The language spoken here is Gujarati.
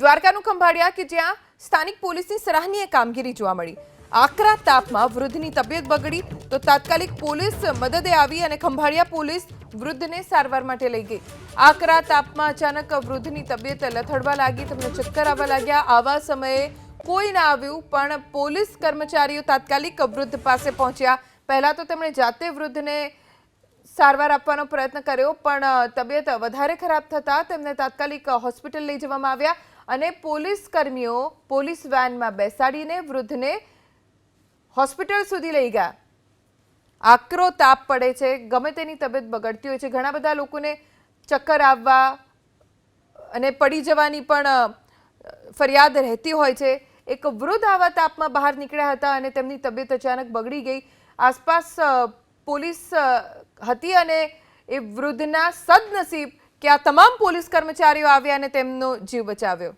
દ્વારકાનું ખંભાળિયા કે જ્યાં સ્થાનિક પોલીસની સરાહનીય કામગીરી જોવા મળી. આકરા તાપમાં વૃદ્ધની તબિયત બગડી તો તાત્કાલિક પોલીસ મદદે આવી અને ખંભાળિયા પોલીસ વૃદ્ધને સારવાર માટે લઈ ગઈ. આકરા તાપમાં અચાનક વૃદ્ધની તબિયત લથડવા લાગી, તેમને ચક્કર આવવા લાગ્યા. આવા સમયે કોઈ ના આવ્યું, પણ પોલીસ કર્મચારીઓ તાત્કાલિક વૃદ્ધ પાસે પહોંચ્યા. પહેલાં તો તેમણે જાતે વૃદ્ધને સારવાર આપવાનો પ્રયત્ન કર્યો, પણ તબિયત વધારે ખરાબ થતાં તેમને તાત્કાલિક હોસ્પિટલ લઈ જવામાં આવ્યા. અને પોલીસ કર્મીઓ પોલીસ વેનમાં બેસાડીને વૃદ્ધને હોસ્પિટલ સુધી લઈ ગયા. આકરો તાપ પડે છે, ગમે તેની તબિયત બગડતી હોય છે. ઘણા બધા લોકોને ચક્કર આવવા અને પડી જવાની પણ ફરિયાદ રહેતી હોય છે. એક વૃદ્ધ આવા તાપમાં બહાર નીકળ્યા હતા અને તેમની તબિયત અચાનક બગડી ગઈ. આસપાસ પોલીસ હતી અને એ વૃદ્ધના સદનસીબ કે આ તમામ પોલીસ કર્મચારીઓ આવ્યા અને તેમનો જીવ બચાવ્યો.